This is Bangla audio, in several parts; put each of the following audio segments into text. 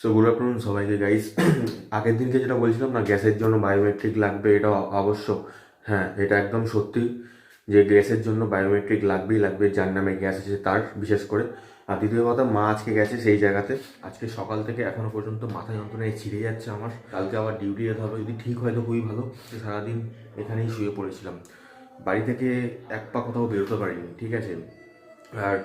সো গুড আফটারনুন সবাইকে গাইস আগের দিনকে যেটা বলছিলাম না, গ্যাসের জন্য বায়োমেট্রিক লাগবে এটা আবশ্যক হ্যাঁ এটা একদম সত্যি যে গ্যাসের জন্য বায়োমেট্রিক লাগবেই লাগবে, যার নামে গ্যাস আছে তার, বিশেষ করে। আর দ্বিতীয় কথা, মা আজকে গেছে সেই জায়গাতে। আজকে সকাল থেকে এখনও পর্যন্ত মাথা যন্ত্রণায় ছিঁড়ে যাচ্ছে আমার। কালকে আবার ডিউটি যেতে হবে, যদি ঠিক হয় তো খুবই ভালো। সারাদিন এখানেই শুয়ে পড়েছিলাম। বাড়ি থেকে এক পা কোথাও বেরোতে পারিনি, ঠিক আছে? আর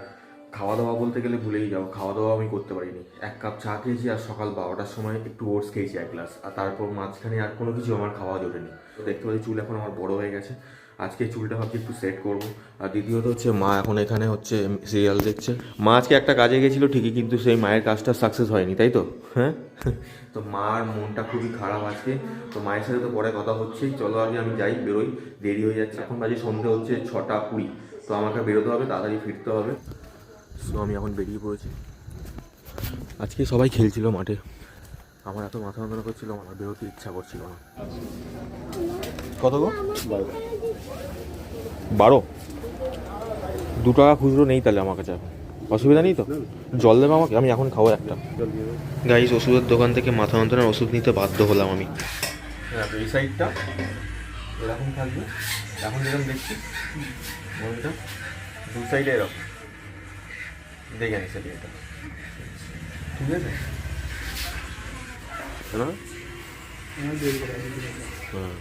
খাওয়া দাওয়া বলতে গেলে ভুলেই যাও। খাওয়া দাওয়া আমি করতে পারিনি। এক কাপ চা খেয়েছি আর সকাল বারোটার সময় একটু ওটস খেয়েছি এক গ্লাস। আর তারপর মাঝখানে আর কোনো কিছু আমার খাওয়া জোটেনি। তো দেখতে পাচ্ছি চুল এখন আমার বড় হয়ে গেছে। আজকে চুলটা ভাবছি একটু সেট করব। আর দ্বিতীয়ত হচ্ছে মা এখন এখানে হচ্ছে সিরিয়াল দেখছে। মা আজকে একটা কাজে গেছিল ঠিকই, কিন্তু সেই মায়ের কাজটা সাকসেস হয়নি, তাই তো? হ্যাঁ? তো মার মনটা খুবই খারাপ আজকে। তো মায়ের সাথে তো পরে কথা হচ্ছেই। চলো আগে আমি যাই, বেরোই। দেরি হয়ে যাচ্ছে। এখন বাজে সন্ধে হচ্ছে ছটা কুড়ি। তো আমাকে বেরোতে হবে, তাড়াতাড়ি ফিরতে হবে। সো আমি এখন বেরিয়ে পড়েছি। আজকে সবাই খেলছিল মাঠে। আমার এত মাথা যন্ত্রণা করছিল আমার বেরোতে ইচ্ছা করছিল না। কত গো? বারো। দু টাকা খুচরো নেই তাহলে আমার কাছে এখন। অসুবিধা নেই তো? জল দেবে আমাকে? আমি এখন খাব একটা। গাইস ওষুধের দোকান থেকে মাথা যন্ত্রণার ওষুধ নিতে বাধ্য হলাম আমি। হ্যাঁ এই সাইডটা এরকম থাকবে। এখন যেরকম দেখছি মনটা দু সাইডে এরকম। দেখে নিচ্ছে এটা। ঠিক আছে? হ্যাঁ।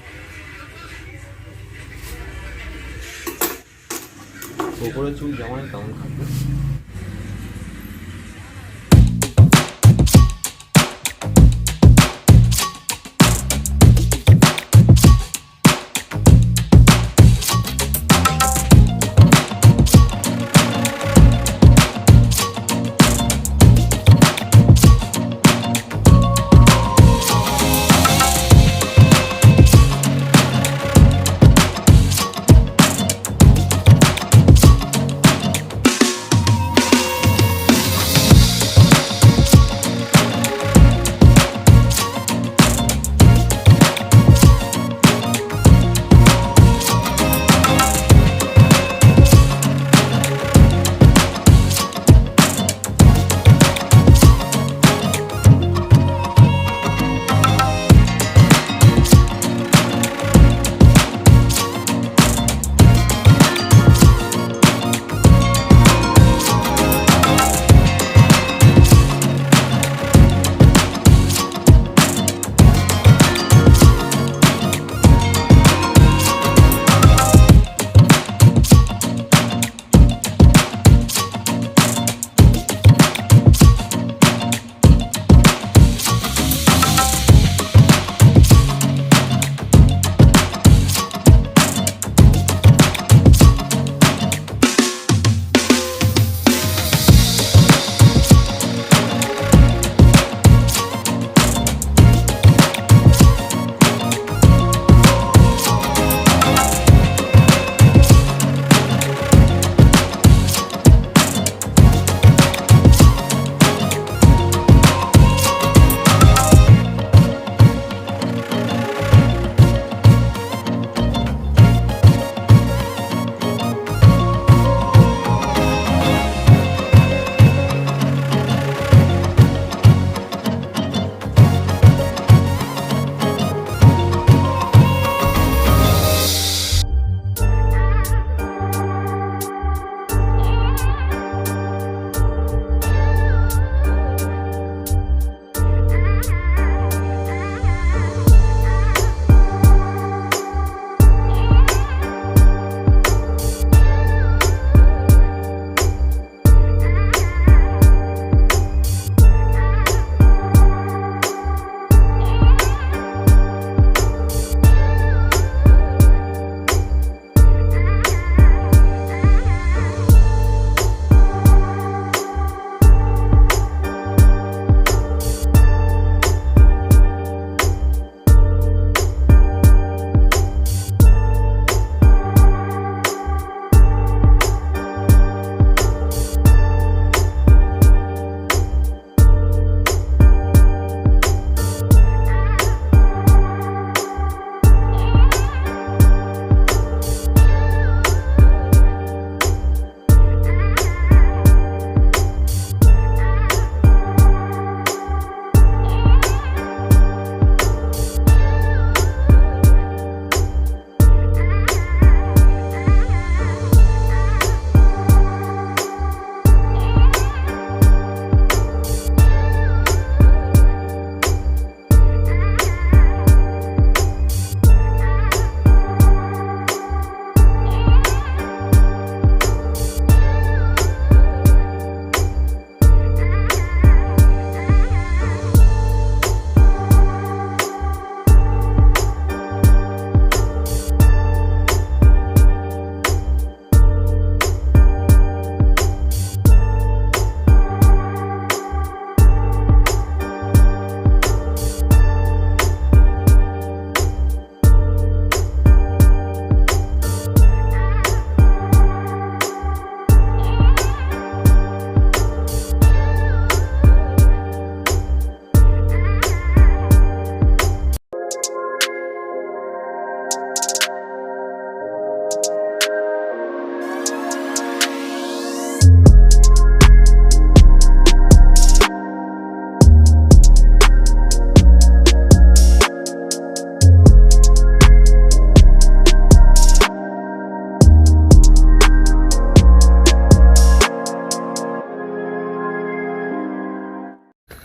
ওপরে চুল যেমন তেমন থাকবে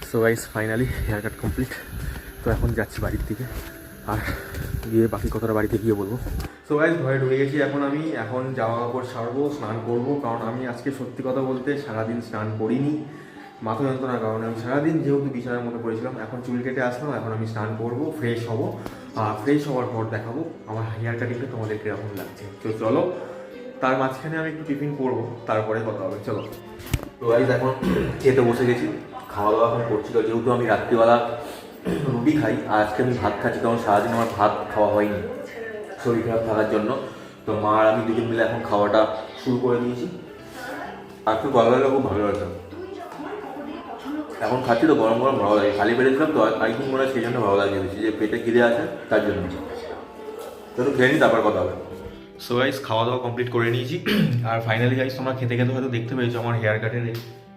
so guys finally hair cut complete তো এখন যাচ্ছি বাড়ির দিকে। আর গিয়ে বাকি কথাটা বাড়িতে গিয়ে বলব। সো গাইস ঘরে ঢুকে গেছি এখন আমি। এখন জামা কাপড় সারবো স্নান করব। কারণ আমি আজকে সত্যি কথা বলতে সারাদিন স্নান করিনি। মাথা যন্ত্রণার কারণে আমি সারাদিন যেহেতু বিছানার মধ্যে পড়েছিলাম, এখন চুল কেটে আসলাম। এখন আমি স্নান করব ফ্রেশ হব। আর ফ্রেশ হওয়ার পর দেখাবো আমার হেয়ার কাটিংটা তোমাদের কীরকম লাগছে। তো চলো, তার মাঝখানে আমি একটু টিফিন করব, তারপরে কথা হবে। চলো। তো গাইজ এখন খেতে বসে গেছি। খাওয়া দাওয়া এখন করছিল, যেহেতু আমি রাত্রিবেলা রুটি খাই আজকে আমি ভাত খাচ্ছি, কারণ সারাদিন আমার ভাত খাওয়া হয়নি, শরীর খারাপ থাকার জন্য। তো মা আর আমি দুজন মিলে এখন খাওয়াটা শুরু করে দিয়েছি। তো গলাটা খুব ভালো লাগছে। এখন খাচ্ছি তো গরম গরম, ভালো লাগে। খালি পেটে ছিলাম তো থিঙ্ক মনে হয় সেই জন্য ভালো লাগে বেশি, যে পেটে খিদে আছে, তার জন্য। তো খেয়ে নিই, তারপর কথা হবে। সো গাইস খাওয়া দাওয়া কমপ্লিট করে নিয়েছি। আর ফাইনালি গাইস তোমরা খেতে খেতে হয়তো দেখতে পেয়েছ আমার হেয়ার কাটের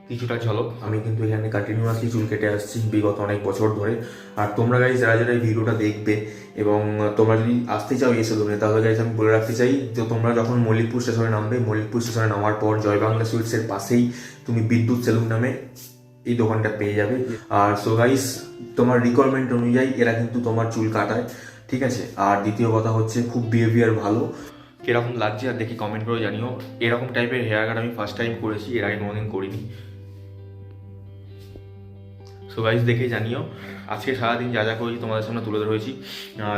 কিছুটা ঝলক। আমি কিন্তু এখানে কন্টিনিউয়াসলি চুল কেটে আসছি বিগত অনেক বছর ধরে। আর তোমরা গাইজ যারা যারা এই ভিডিওটা দেখবে এবং তোমরা যদি আসতে চাও এই সেলুনে তাহলে গাইজ আমি বলে রাখতে চাই যে তোমরা যখন মল্লিকপুর স্টেশনে নামবে, মল্লিকপুর স্টেশনে নামার পর জয় বাংলা সুইটসের পাশেই তুমি বিদ্যুৎ সেলুন নামে এই দোকানটা পেয়ে যাবে। আর সো গাইস তোমার রিকোয়ারমেন্ট অনুযায়ী এরা কিন্তু তোমার চুল কাটায়। ঠিক আছে? আর দ্বিতীয় কথা হচ্ছে খুব বিহেভিয়ার ভালো। কীরকম লাগছে আর দেখি কমেন্ট করে জানিও। এরকম টাইপের হেয়ার কাট আমি ফার্স্ট টাইম করেছি, এর আগে কোনোদিন করিনি। সো গাইজ দেখে জানিও, আজকে সারাদিন যা যা করেছি তোমাদের সামনে তুলে ধরেছি।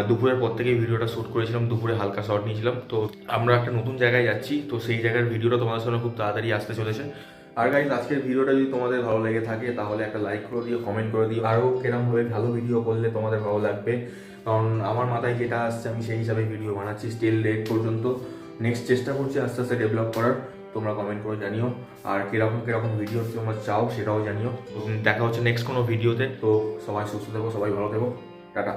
দুপুরের পর থেকে ভিডিওটা শ্যুট করেছিলাম, দুপুরে হালকা শর্ট নিয়েছিলাম। তো আমরা একটা নতুন জায়গায় যাচ্ছি, তো সেই জায়গার ভিডিওটা তোমাদের সামনে খুব তাড়াতাড়ি আসতে চলেছে। আর গাইজ আজকের ভিডিওটা যদি তোমাদের ভালো লেগে থাকে, তাহলে একটা লাইক করে দিও কমেন্ট করে দিও। আরও কিরমভাবে ভালো ভিডিও করলে তোমাদের ভালো লাগবে। কারণ আমার মাথায় যেটা আসছে, আমি সেই হিসাবে ভিডিও বানাচ্ছি স্টিল ডেট পর্যন্ত। নেক্সট চেষ্টা করছি আস্তে আস্তে ডেভেলপ করার। তোমরা কমেন্ট করে জানিও। আর কীরকম কীরকম ভিডিও তোমরা চাও সেটাও জানিও। দেখা হচ্ছে নেক্সট কোনো ভিডিওতে তো সবাই সুস্থ থেকো, সবাই ভালো থেকো। টাটা।